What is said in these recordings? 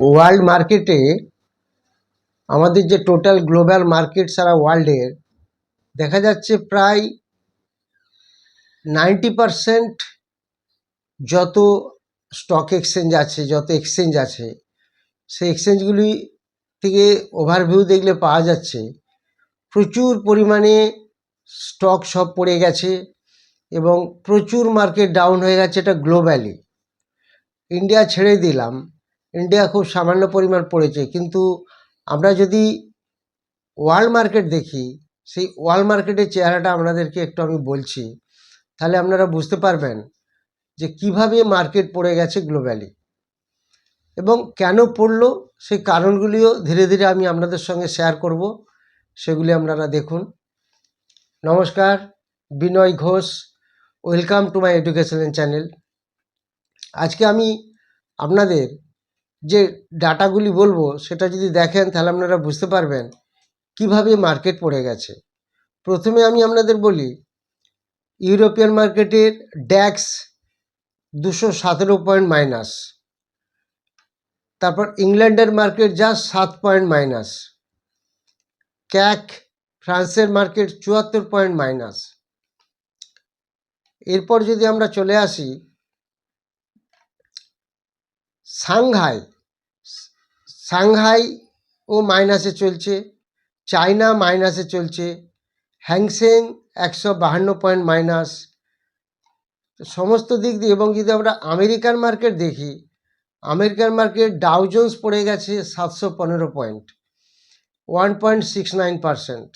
World মার্কেটে আমাদের যে টোটাল গ্লোবাল মার্কেট সারা ওয়ার্ল্ডের দেখা যাচ্ছে প্রায় নাইনটি পারসেন্ট যত স্টক এক্সচেঞ্জ আছে, যত এক্সচেঞ্জ আছে, সেই এক্সচেঞ্জগুলি থেকে ওভারভিউ দেখলে পাওয়া যাচ্ছে। প্রচুর পরিমাণে স্টক সব পড়ে গেছে এবং প্রচুর মার্কেট ডাউন হয়ে গেছে এটা গ্লোবালি ইন্ডিয়া ছেড়ে দিলাম। ইন্ডিয়া খুব সামান্য পরিমাণ পড়েছে। কিন্তু আমরা যদি ওয়ার্ল্ড মার্কেট দেখি, সেই ওয়ার্ল্ড মার্কেটের চেহারাটা আপনাদেরকে একটু আমি বলছি, তাহলে আপনারা বুঝতে পারবেন যে কীভাবে মার্কেট পড়ে গেছে গ্লোবালি এবং কেন পড়ল, সেই কারণগুলিও ধীরে ধীরে আমি আপনাদের সঙ্গে শেয়ার করব, সেগুলি আপনারা দেখুন। নমস্কার, Binoy Ghosh welcome to my educational channel আজকে আমি আপনাদের যে ডাটাগুলি বলব, সেটা যদি দেখেন, তাহলে আপনারা বুঝতে পারবেন কীভাবে মার্কেট পড়ে গেছে। প্রথমে আমি আপনাদের বলি, ইউরোপিয়ান মার্কেটের ড্যাক্স দুশো সতেরো পয়েন্ট মাইনাস, তারপর ইংল্যান্ডের মার্কেট যা সাত পয়েন্ট মাইনাস, ক্যাক ফ্রান্সের মার্কেট চুয়াত্তর পয়েন্ট মাইনাস। এরপর যদি আমরা চলে আসি, সাংহাই সাংহাই ও মাইনাসে চলছে, চায়না মাইনাসে চলছে, হ্যাংসেং একশো বাহান্ন পয়েন্ট মাইনাস। সমস্ত দিক দিয়ে এবং যদি আমরা আমেরিকান মার্কেট দেখি আমেরিকান মার্কেট ডাউজন্স পড়ে গেছে সাতশো পনেরো point, one point six nine percent.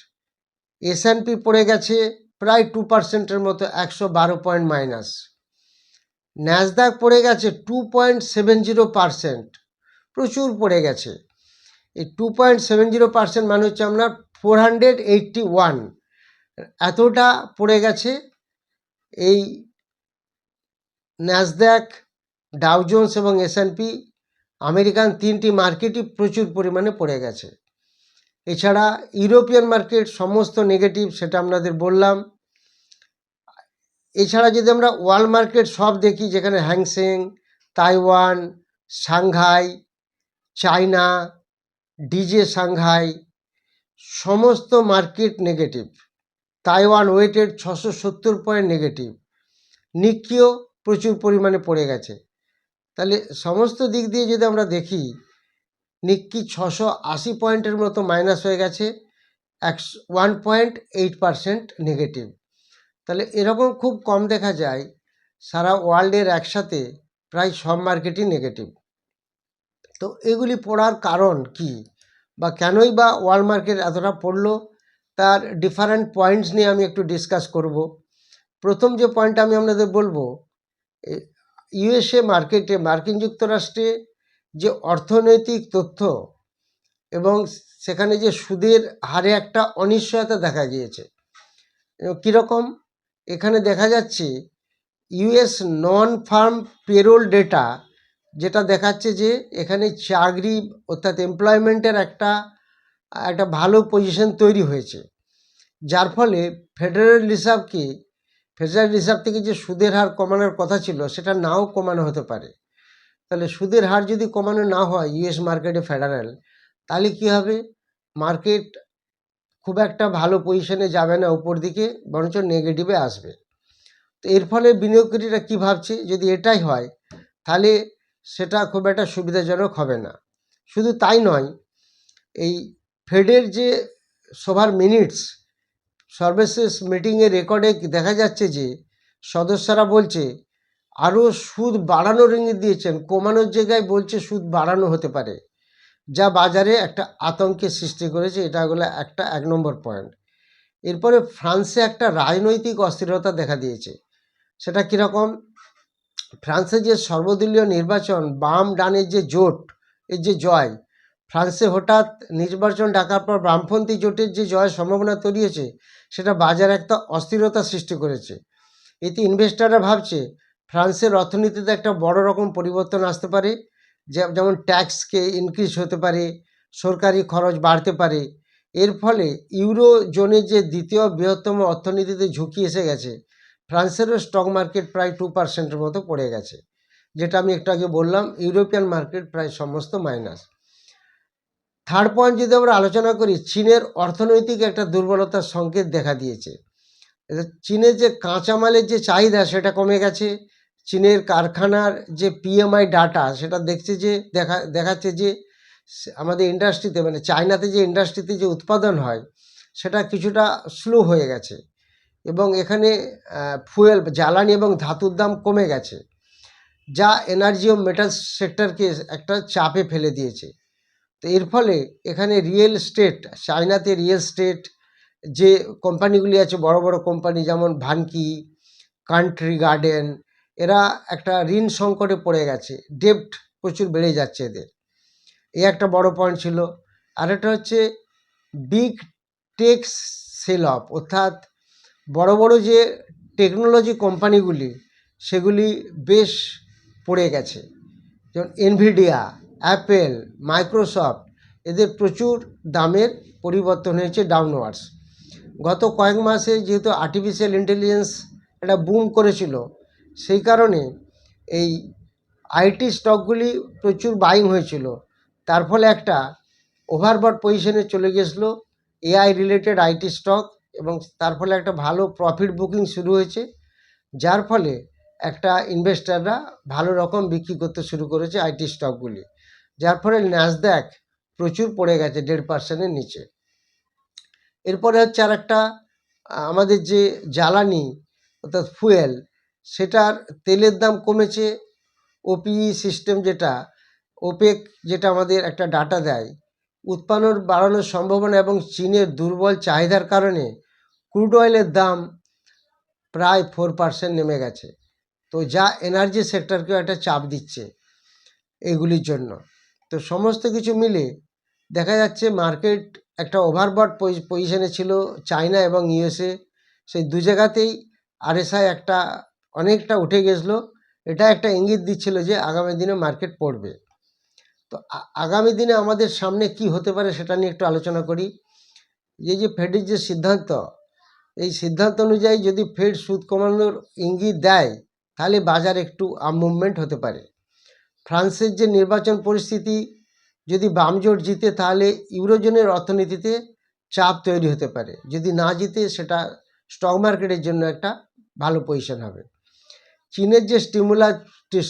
S and P পড়ে গেছে প্রায় টু পার্সেন্টের মতো একশো বারো পয়েন্ট মাইনাস। ন্যাসদাক পড়ে গেছে two point seven zero percent. প্রচুর পড়ে গেছে। এই two point seven zero percent মানে হচ্ছে আপনার ফোর হান্ড্রেড এইটটি ওয়ান এতটা পড়ে গেছে। এই ন্যাসদ্যাক ডাউজোন্স এবং এসএনপি আমেরিকান তিনটি মার্কেটই প্রচুর পরিমাণে পড়ে গেছে। এছাড়া ইউরোপিয়ান মার্কেট সমস্ত নেগেটিভ সেটা আপনাদের বললাম। এছাড়া যদি আমরা ওয়ার্ল্ড মার্কেট সব দেখি যেখানে Hang Seng, Taiwan Shanghai China, DJ Shanghai সমস্ত মার্কেট নেগেটিভ তাইওয়ান ওয়েটেড ছশো সত্তর পয়েন্ট নেগেটিভ নিকিও প্রচুর পরিমাণে পড়ে গেছে। তাহলে সমস্ত দিক দিয়ে যদি আমরা দেখি, নিক্কি ছশো আশি পয়েন্টের মতো মাইনাস হয়ে গেছে একশো one point eight percent negative তাহলে এরকম খুব কম দেখা যায়, সারা ওয়ার্ল্ডের একসাথে প্রায় সব মার্কেটই নেগেটিভ তো এগুলি পড়ার কারণ কি? বা কেনই বা ওয়ার্ল্ড মার্কেট এতটা পড়ল? তার ডিফারেন্ট পয়েন্টস নিয়ে আমি একটু ডিসকাস করব। প্রথম যে পয়েন্ট আমি আপনাদের বলব ইউএসএ মার্কেটে মার্কিন যুক্তরাষ্ট্রে যে অর্থনৈতিক তথ্য এবং সেখানে যে সুদের হারে একটা অনিশ্চয়তা দেখা গিয়েছে। কীরকম? এখানে দেখা যাচ্ছে US non farm payroll data যেটা দেখাচ্ছে যে এখানে চাকরি অর্থাৎ এমপ্লয়মেন্টের একটা একটা ভালো পজিশন তৈরি হয়েছে। যার ফলে ফেডারেল রিজার্ভকে ফেডারেল রিজার্ভ থেকে যে সুদের হার কমানোর কথা ছিল, সেটা নাও কমানো হতে পারে। তাহলে সুদের হার যদি কমানো না হয় ইউএস মার্কেটে ফেডারেল তাহলে কী হবে? মার্কেট খুব একটা ভালো পজিশনে যাবে না উপর দিকে, বরঞ্চ নেগেটিভে আসবে। তো এর ফলে বিনিয়োগকারীরা কী ভাবছে? যদি এটাই হয়, তাহলে সেটা খুব একটা সুবিধাজনক হবে না। শুধু তাই নয়, এই ফেডের যে সভার মিনিটস সর্বশেষ মিটিংয়ের রেকর্ডে দেখা যাচ্ছে যে, সদস্যরা বলছে আরও সুদ বাড়ানোর ইঙ্গিত দিয়েছেন। কমানোর জায়গায় বলছে সুদ বাড়ানো হতে পারে। যা বাজারে একটা আতঙ্কের সৃষ্টি করেছে। এটা হলো একটা, এক নম্বর পয়েন্ট এরপরে ফ্রান্সে একটা রাজনৈতিক অস্থিরতা দেখা দিয়েছে। সেটা কীরকম? ফ্রান্সে যে সর্বদলীয় নির্বাচন, বাম ডানের যে জোট, এর যে জয়, ফ্রান্সে হঠাৎ নির্বাচন ডাকার পর বামপন্থী জোটের যে জয়ের সম্ভাবনা তৈরি হয়েছে, সেটা বাজারে একটা অস্থিরতা সৃষ্টি করেছে। এতে ইনভেস্টাররা ভাবছে, ফ্রান্সের অর্থনীতিতে একটা বড় রকম পরিবর্তন আসতে পারে যেমন ট্যাক্সকে ইনক্রিজ হতে পারে, সরকারি খরচ বাড়তে পারে। এর ফলে ইউরো জোনের যে দ্বিতীয় বৃহত্তম অর্থনীতিতে ঝুঁকি এসে গেছে। ফ্রান্সেরও স্টক মার্কেট প্রায় টু পার্সেন্টের মতো পড়ে গেছে, যেটা আমি একটু আগে বললাম, ইউরোপিয়ান মার্কেট প্রায় সমস্ত মাইনাস থার্ড পয়েন্ট যদি আমরা আলোচনা করি, চীনের অর্থনৈতিক একটা দুর্বলতার সংকেত দেখা দিয়েছে। চীনের যে কাঁচামালের যে চাহিদা, সেটা কমে গেছে। চীনের কারখানার যে পিএমআই ডাটা সেটা দেখছে যে, দেখা, দেখাচ্ছে যে আমাদের ইন্ডাস্ট্রিতে মানে চায়নাতে যে ইন্ডাস্ট্রিতে যে উৎপাদন হয়, সেটা কিছুটা স্লো হয়ে গেছে। এবং এখানে ফুয়েল জ্বালানি এবং ধাতুর দাম কমে গেছে, যা এনার্জি ও মেটাল সেক্টরকে একটা চাপে ফেলে দিয়েছে। তো এর ফলে এখানে রিয়েল স্টেট চায়নাতে রিয়েল স্টেট যে কোম্পানিগুলি আছে, বড় বড় কোম্পানি যেমন ভানকি কান্ট্রি গার্ডেন এরা একটা ঋণ সংকটে পড়ে গেছে ডেপ্ট প্রচুর বেড়ে যাচ্ছে এদের। এই একটা বড় পয়েন্ট ছিল। আর আরেকটা হচ্ছে বিগ টেক সেল অফ অর্থাৎ বড় বড় যে টেকনোলজি কোম্পানিগুলি সেগুলি বেশ পড়ে গেছে। যেমন এনভিডিয়া অ্যাপেল মাইক্রোসফট এদের প্রচুর দামের পরিবর্তন হয়েছে ডাউনওয়ার্ডস গত কয়েক মাসে যেহেতু আর্টিফিশিয়াল ইন্টেলিজেন্স একটা বুম করেছিল, সেই কারণে এই আইটি স্টকগুলি প্রচুর বাইং হয়েছিল। তার ফলে একটা ওভারবট পজিশনে চলে গেছিল এআই রিলেটেড আইটি স্টক এবং তার ফলে একটা ভালো প্রফিট বুকিং শুরু হয়েছে, যার ফলে একটা ইনভেস্টাররা ভালো রকম বিক্রি করতে শুরু করেছে আইটি স্টকগুলি যার ফলে ন্যাসদ্যাক প্রচুর পড়ে গেছে দেড় পার্সেন্টের নিচে। এরপরে হচ্ছে আর একটা আমাদের যে জ্বালানি, অর্থাৎ ফুয়েল সেটার তেলের দাম কমেছে। ওপিই সিস্টেম যেটা ওপেক যেটা আমাদের একটা ডাটা দেয়, উৎপাদন বাড়ানোর সম্ভাবনা এবং চীনের দুর্বল চাহিদার কারণে ক্রুড অয়েলের দাম প্রায় ফোর পার্সেন্ট নেমে গেছে। তো যা এনার্জি সেক্টরকেও একটা চাপ দিচ্ছে এগুলির জন্য। তো সমস্ত কিছু মিলে দেখা যাচ্ছে মার্কেট একটা ওভারবট পজিশনে ছিল চায়না এবং ইউএসএ সেই দু জায়গাতেই আরএসআই একটা অনেকটা উঠে গেছিল। এটা একটা ইঙ্গিত দিচ্ছিল যে আগামী দিনে মার্কেট পড়বে। তো আগামী দিনে আমাদের সামনে কি হতে পারে সেটা নিয়ে একটু আলোচনা করি। এই যে ফেডের যে সিদ্ধান্ত এই সিদ্ধান্ত অনুযায়ী যদি ফেড সুদ কমানোর ইঙ্গিত দেয়, তাহলে বাজার একটু আপ মুভমেন্ট হতে পারে। ফ্রান্সের যে নির্বাচন পরিস্থিতি, যদি বামজোট জিতে, তাহলে ইউরোজোনের অর্থনীতিতে চাপ তৈরি হতে পারে। যদি না জিতে, সেটা স্টক মার্কেটের জন্য একটা ভালো পজিশন হবে। চীনের যে স্টিমুলাস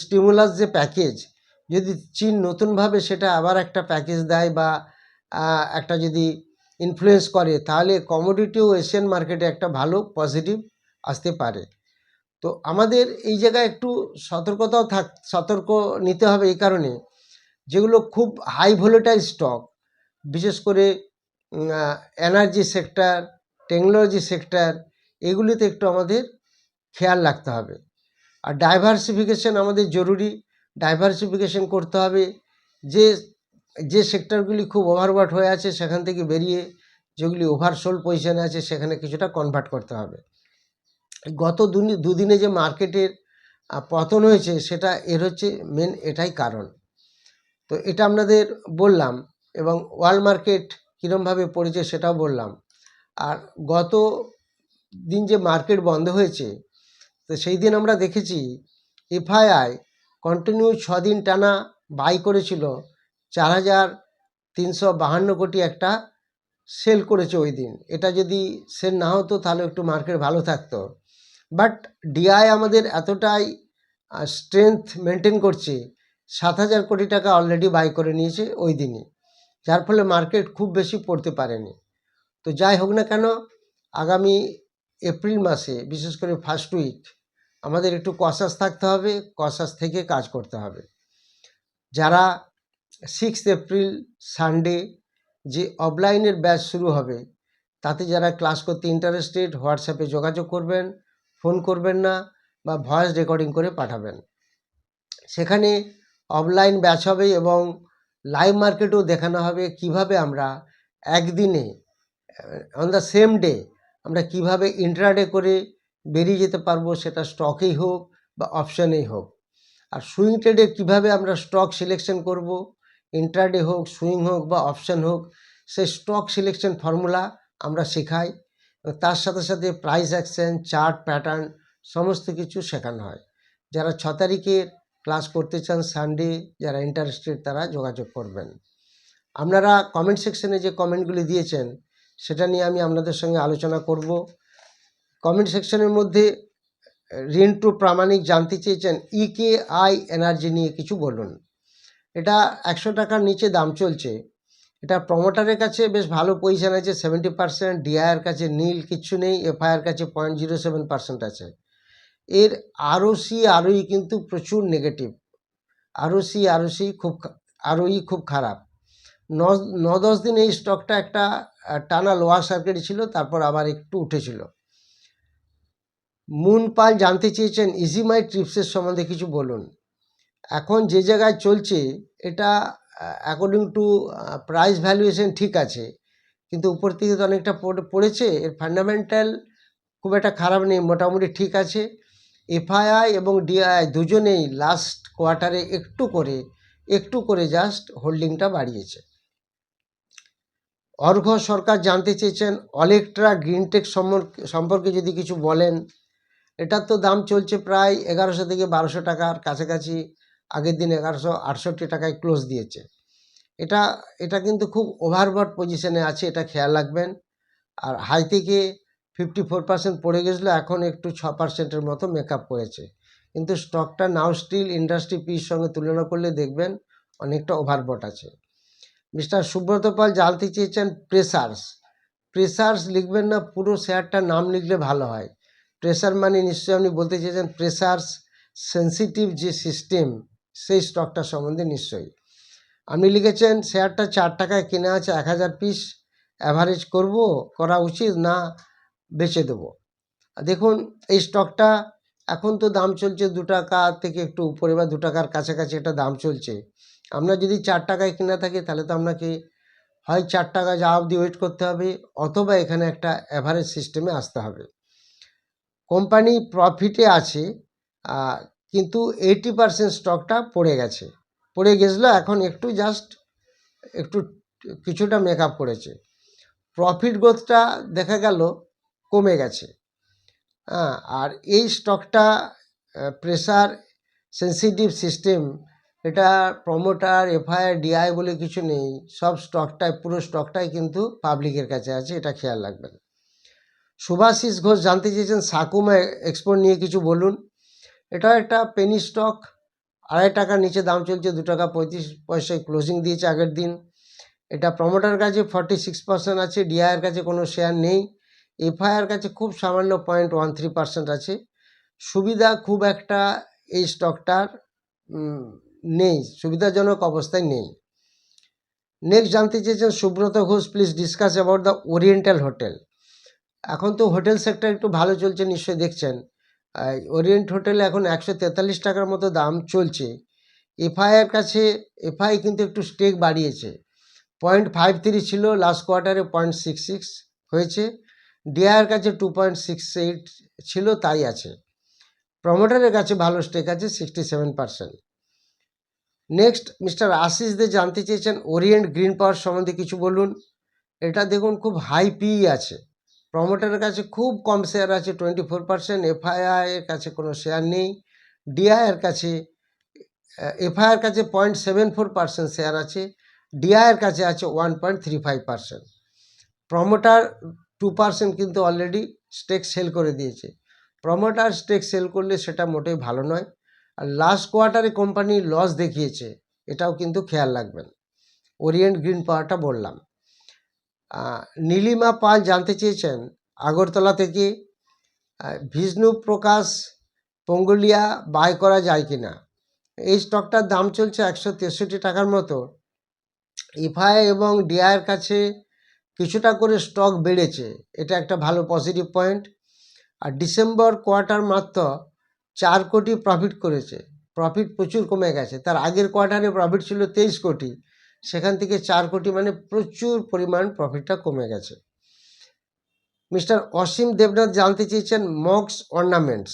স্টিমুলাস যে প্যাকেজ যদি চীন নতুনভাবে সেটা আবার একটা প্যাকেজ দেয় বা একটা যদি ইনফ্লুয়েন্স করে, তাহলে কমোডিটি ও এশিয়ান মার্কেটে একটা ভালো পজিটিভ আসতে পারে। তো আমাদের এই জায়গায় একটু সতর্কতাও থাক, সতর্ক নিতে হবে এই কারণে, যেগুলো খুব হাই ভোলেটাইল স্টক বিশেষ করে এনার্জি সেক্টর টেকনোলজি সেক্টর এগুলিতে একটু আমাদের খেয়াল রাখতে হবে। আর ডাইভার্সিফিকেশন আমাদের জরুরি ডাইভার্সিফিকেশন করতে হবে, যে যে সেক্টরগুলি খুব ওভারওয়াট হয়ে আছে সেখান থেকে বেরিয়ে যেগুলি ওভারসোল পজিশনে আছে সেখানে কিছুটা কনভার্ট করতে হবে। গত দুদিনে যে মার্কেটের পতন হয়েছে সেটা এর হচ্ছে মেন এটাই কারণ। তো এটা আপনাদের বললাম এবং ওয়ার্ল্ড মার্কেট কীরমভাবে পড়েছে সেটাও বললাম। আর গত দিন যে মার্কেট বন্ধ হয়েছে, তো সেই দিন আমরা দেখেছি, এফআইআই কন্টিনিউ দিন টানা বাই করেছিল। চার হাজার তিনশো বাহান্ন কোটি একটা সেল করেছে ওই দিন। এটা যদি সেল না হতো, তাহলে একটু মার্কেট ভালো থাকতো। বাট ডিআই আমাদের এতটাই স্ট্রেংথ মেনটেন করছে, সাত হাজার কোটি টাকা অলরেডি বাই করে নিয়েছে ওই দিনই যার ফলে মার্কেট খুব বেশি পড়তে পারেনি। তো যাই হোক না কেন, আগামী এপ্রিল মাসে, বিশেষ করে ফার্স্ট উইক আমাদের একটু কসাস থাকতে হবে কসাস থেকে কাজ করতে হবে। যারা সিক্স এপ্রিল সানডে যে অফলাইনের ব্যাচ শুরু হবে, তাতে যারা ক্লাস করতে ইন্টারেস্টেড হোয়াটসঅ্যাপে যোগাযোগ করবেন ফোন করবেন না বা ভয়েস রেকর্ডিং করে পাঠাবেন। সেখানে অফলাইন ব্যাচ হবে এবং লাইভ মার্কেটেও দেখানো হবে কীভাবে আমরা একদিনে অন দ্য সেম ডে আমরা কীভাবে ইন্ট্রাডে করে বেরিয়ে যেতে পারব সেটা স্টকেই হোক বা অপশানেই হোক। আর সুইং ট্রেডে কীভাবে আমরা স্টক সিলেকশন করব ইন্ট্রাডে হোক সুইং হোক বা অপশান হোক, সে স্টক সিলেকশন ফর্মুলা আমরা শেখাই। তার সাথে সাথে প্রাইস অ্যাকশন চার্ট প্যাটার্ন সমস্ত কিছু শেখানো হয়। যারা ছ তারিখের ক্লাস করতে চান সানডে যারা ইন্টারেস্টেড তারা যোগাযোগ করবেন। আপনারা কমেন্ট সেকশনে যে কমেন্টগুলি দিয়েছেন, সেটা নিয়ে আমি আপনাদের সঙ্গে আলোচনা করব। কমেন্ট সেকশনের মধ্যে রিন্টু প্রামাণিক জানতে চেয়েছেন ইকে আই এনার্জি নিয়ে কিছু বলুন। এটা একশো টাকার নিচে দাম চলছে। এটা প্রমোটারের কাছে বেশ ভালো পজিশন আছে সেভেন্টি পার্সেন্ট ডিআইয়ের কাছে নীল কিচ্ছু নেই এফআইআর কাছে পয়েন্ট জিরো সেভেন পার্সেন্ট আছে। এর আরও সি আরওই কিন্তু প্রচুর নেগেটিভ আরও সি আরও সি খুব আরওই খুব খারাপ। ন দশ দিন এই স্টকটা একটা টানা লোয়ার সার্কিট ছিল, তারপর আবার একটু উঠেছিল। মুন পাল জানতে চেয়েছেন ইজিমাই ট্রিপসের সম্বন্ধে কিছু বলুন। এখন যে জায়গায় চলছে, এটা অ্যাকর্ডিং টু প্রাইস ভ্যালুয়েশন ঠিক আছে, কিন্তু উপর থেকে তো অনেকটা পড়ে- পড়েছে, এর ফান্ডামেন্টাল খুব একটা খারাপ নেই, মোটামুটি ঠিক আছে। এফআইআই এবং ডিআই দুজনেই লাস্ট কোয়ার্টারে একটু করে একটু করে জাস্ট হোল্ডিংটা বাড়িয়েছে। অর্ঘ্য সরকার জানতে চেয়েছেন অলেকট্রা গ্রিনটেক সম্পর্কে যদি কিছু বলেন, এটার তো দাম চলছে প্রায় এগারোশো থেকে বারোশো টাকার কাছাকাছি। আগের দিন এগারোশো আটষট্টি টাকায় ক্লোজ দিয়েছে। এটা এটা কিন্তু খুব ওভারবট পজিশনে আছে, এটা খেয়াল রাখবেন। আর হাই থেকে ফিফটি ফোর পার্সেন্ট পড়ে গেছিল, এখন একটু ছ পার্সেন্টের মতো মেকআপ করেছে। কিন্তু স্টকটা নাও স্টিল ইন্ডাস্ট্রি পির সঙ্গে তুলনা করলে দেখবেন অনেকটা ওভারবট আছে। মিস্টার সুব্রত পাল জানতে চেয়েছেন প্রেসার্স প্রেসার্স লিখবেন না, পুরো শেয়ারটার নাম লিখলে ভালো হয়। প্রেসার মানে নিশ্চয়ই আপনি বলতে চেয়েছেন প্রেসার্স সেন্সিটিভ যে সিস্টেম সেই স্টকটা সম্বন্ধে নিশ্চয়ই। আপনি লিখেছেন, শেয়ারটা চার টাকায় কেনা আছে এক হাজার পিস অ্যাভারেজ করব, করা উচিত না বেচে দেবো? দেখুন, এই স্টকটা এখন তো দাম চলছে দু টাকা থেকে একটু উপরে বা দু টাকার কাছাকাছি একটা দাম চলছে। আপনার যদি চার টাকায় কেনা থাকে, তাহলে তো আপনাকে হয় চার টাকা যা অবধি ওয়েট করতে হবে, অথবা এখানে একটা অ্যাভারেজ সিস্টেমে আসতে হবে। কোম্পানি প্রফিটে আছে কিন্তু এইটি পার্সেন্ট স্টকটা পড়ে গেছে। পড়ে গেছিল, এখন একটু জাস্ট একটু কিছুটা মেকআপ করেছে। প্রফিট গ্রোথটা দেখা গেল, কমে গেছে। হ্যাঁ আর এই স্টকটা প্রেসার সেন্সিটিভ সিস্টেম এটা প্রমোটার এফআইআর ডিআই বলে কিছু নেই, সব স্টকটাই পুরো স্টকটাই কিন্তু পাবলিকের কাছে আছে, এটা খেয়াল রাখবেন। সুভাষিস ঘোষ জানতে চেয়েছেন, সাকুমা এক্সপোর্ট নিয়ে কিছু বলুন। এটা একটা পেনি স্টক আড়াই টাকার নিচে দাম চলছে, দু টাকা পঁয়ত্রিশ পয়সায় ক্লোজিং দিয়েছে আগের দিন। এটা প্রমোটার কাছে ফর্টি সিক্স পার্সেন্ট আছে ডিআইয়ের কাছে কোনো শেয়ার নেই। এফআইআর কাছে খুব সামান্য পয়েন্ট ওয়ান থ্রি পার্সেন্ট আছে। সুবিধা খুব একটা এই স্টকটার নেই, সুবিধাজনক অবস্থায় নেই। নেক্সট জানতে চেয়েছেন Subrata Ghosh please discuss about the Oriental Hotel এখন তো হোটেল সেক্টর একটু ভালো চলছে, নিশ্চয়ই দেখছেন। ওরিয়েন্ট হোটেলে এখন একশো তেতাল্লিশ টাকার মতো দাম চলছে। এফআইআর কাছে এফআই কিন্তু একটু স্টেক বাড়িয়েছে। পয়েন্ট ফাইভ থ্রি ছিল লাস্ট কোয়ার্টারে পয়েন্ট সিক্স সিক্স হয়েছে। ডিআইয়ের কাছে টু পয়েন্ট সিক্স এইট ছিল, তাই আছে। প্রমোটারের কাছে ভালো স্টেক আছে sixty seven percent next mister Ashis De জানতে চেয়েছেন ওরিয়েন্ট গ্রিন পাওয়ার সম্বন্ধে কিছু বলুন। এটা দেখুন, খুব হাই পি আছে। প্রমোটারের কাছে খুব কম শেয়ার আছে টোয়েন্টি ফোর পার্সেন্ট এফআইআই এর কাছে কোনো শেয়ার নেই। ডিআইয়ের কাছে এফআইআর কাছে point seven four percent share আছে ডিআইয়ের কাছে আছে one point three five percent promoter two percent কিন্তু অলরেডি স্টেক সেল করে দিয়েছে। প্রমোটার স্টেক সেল করলে সেটা মোটেই ভালো নয়। আর লাস্ট কোয়ার্টারে কোম্পানি লস দেখিয়েছে, এটাও কিন্তু খেয়াল রাখবেন। ওরিয়েন্ট গ্রিন পাওয়ারটা বললাম। নীলিমা পাল জানতে চেয়েছেন আগরতলা থেকে বিষ্ণু প্রকাশ পঙ্গুলিয়া বাই করা যায় কি না এই স্টকটার দাম চলছে একশো তেষট্টি টাকার মতো। ইফআই এবং ডিআইয়ের কাছে কিছুটা করে স্টক বেড়েছে। এটা একটা ভালো পজিটিভ পয়েন্ট আর ডিসেম্বর কোয়ার্টার মাত্র চার কোটি প্রফিট করেছে। প্রফিট প্রচুর কমে গেছে। তার আগের কোয়ার্টারে প্রফিট ছিল তেইশ কোটি। সেখান থেকে চার কোটি মানে প্রচুর পরিমাণ প্রফিটটা কমে গেছে। মিস্টার অসীম দেবনাথ জানতে চেয়েছেন মক্স অর্নামেন্টস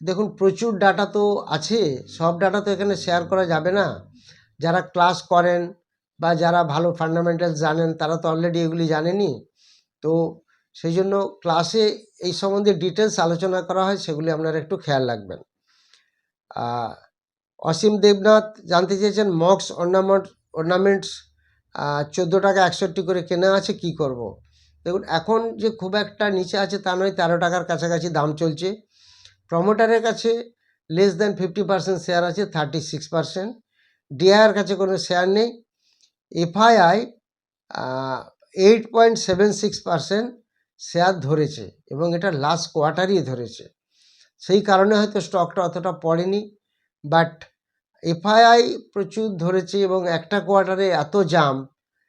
দেখুন, প্রচুর ডাটা তো আছে, সব ডাটা তো এখানে শেয়ার করা যাবে না। যারা ক্লাস করেন বা যারা ভালো ফান্ডামেন্টাল জানেন, তারা তো অলরেডি এগুলি জানেনি তো সেই জন্য ক্লাসে এই সম্বন্ধে ডিটেলস আলোচনা করা হয়, সেগুলি আপনারা একটু খেয়াল রাখবেন। অসীম দেবনাথ জানতে চেয়েছেন মক্স অর্নামেন্ট অর্নামেন্টস চোদ্দ টাকা একষট্টি করে কেনা আছে, কি করব। দেখুন, এখন যে খুব একটা নিচে আছে তা নয়, তেরো টাকার কাছাকাছি দাম চলছে। প্রমোটারের কাছে less than fifty percent share আছে থার্টি সিক্স পার্সেন্ট ডিআইয়ের কাছে কোনো শেয়ার নেই। FII eight point seven six percent share ধরেছে এবং এটা লাস্ট কোয়ার্টারই ধরেছে। সেই কারণে হয়তো স্টকটা অতটা পড়েনি বাট এফআইআই প্রচুর ধরেছে এবং একটা কোয়ার্টারে এত জাম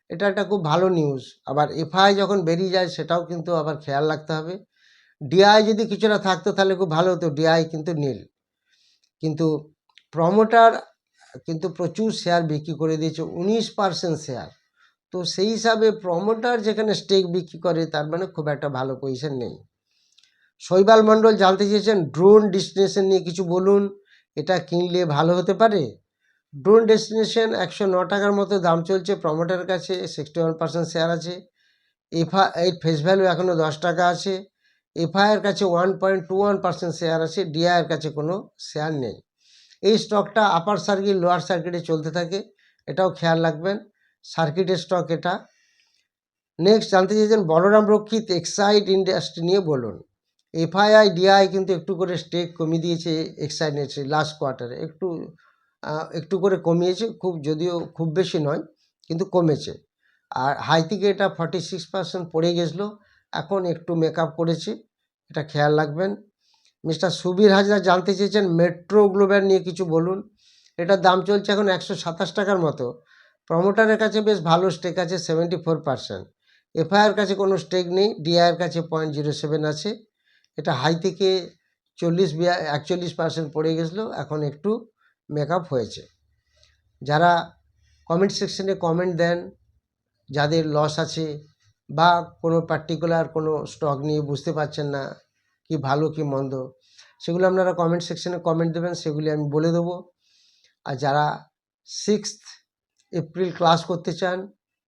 এটা একটা খুব ভালো নিউজ আবার এফআই যখন বেরিয়ে যায়, সেটাও কিন্তু আবার খেয়াল রাখতে হবে। ডিআই যদি কিছুটা থাকতো, তাহলে খুব ভালো হতো। ডিআই কিন্তু নীল। কিন্তু প্রমোটার কিন্তু প্রচুর শেয়ার বিক্রি করে দিয়েছে, উনিশ পার্সেন্ট শেয়ার তো সেই হিসাবে প্রমোটার যেখানে স্টেক বিক্রি করে, তার মানে খুব একটা ভালো পজিশন নেই। শৈবাল মণ্ডল জানতে চেয়েছেন ড্রোন ডিস্টিনেশন নিয়ে কিছু বলুন। এটা কিনলে ভালো হতে পারে? ড্রোন ডেস্টিনেশন একশো ন টাকার মতো দাম চলছে। প্রমোটার কাছে সিক্সটি ওয়ান পার্সেন্ট শেয়ার আছে এফআ এর ফেস ভ্যালু এখনও দশ টাকা আছে। এফআইয়ের কাছে one point two one percent share আছে। ডিআইয়ের কাছে কোনো শেয়ার নেই। এই স্টকটা আপার সার্কিট লোয়ার সার্কিটে চলতে থাকে। এটাও খেয়াল রাখবেন। সার্কিটের স্টক এটা। নেক্সট জানতে চেয়েছেন বলরাম রক্ষিত এক্সাইড ইন্ডাস্ট্রি নিয়ে বলুন। এফআইআই ডিআই কিন্তু একটু করে স্টেক কমিয়ে দিয়েছে এক্সাইড ইন্ডাস্ট্রি লাস্ট কোয়ার্টারে একটু একটু করে কমিয়েছে, খুব যদিও খুব বেশি নয়, কিন্তু কমেছে। আর হাই থেকে এটা ফর্টি সিক্স পার্সেন্ট পড়ে গেছিল, এখন একটু মেকআপ করেছে, এটা খেয়াল রাখবেন। মিস্টার সুবীর হাজরা জানতে চেয়েছেন মেট্রো গ্লোবাল নিয়ে কিছু বলুন। এটার দাম চলছে এখন একশো সাতাশ টাকার মতো। প্রমোটারের কাছে বেশ ভালো স্টেক আছে সেভেন্টি ফোর পার্সেন্ট এফআইআর কাছে কোনো স্টেক নেই ডিআইয়ের কাছে পয়েন্ট জিরো সেভেন আছে। এটা হাই থেকে চল্লিশ একচল্লিশ পার্সেন্ট পড়ে গেছিল, এখন একটু মেকআপ হয়েছে। যারা কমেন্ট সেকশনে কমেন্ট দেন, যাদের লস আছে বা কোনো পার্টিকুলার কোনো স্টক নিয়ে বুঝতে পারছেন না, কি ভালো কি মন্দ, সেগুলো আপনারা কমেন্ট সেকশনে কমেন্ট দেবেন, সেগুলি আমি বলে দেবো। আর যারা সিক্সথ এপ্রিল ক্লাস করতে চান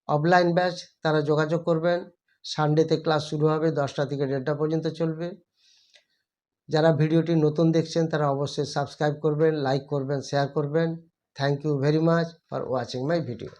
অফলাইন ব্যাচ তারা যোগাযোগ করবেন। সানডেতে ক্লাস শুরু হবে, দশটা থেকে দেড়টা পর্যন্ত চলবে। যারা ভিডিওটি নতুন দেখছেন, তারা অবশ্যই সাবস্ক্রাইব করবেন, লাইক করবেন, শেয়ার করবেন। Thank you very much for watching my video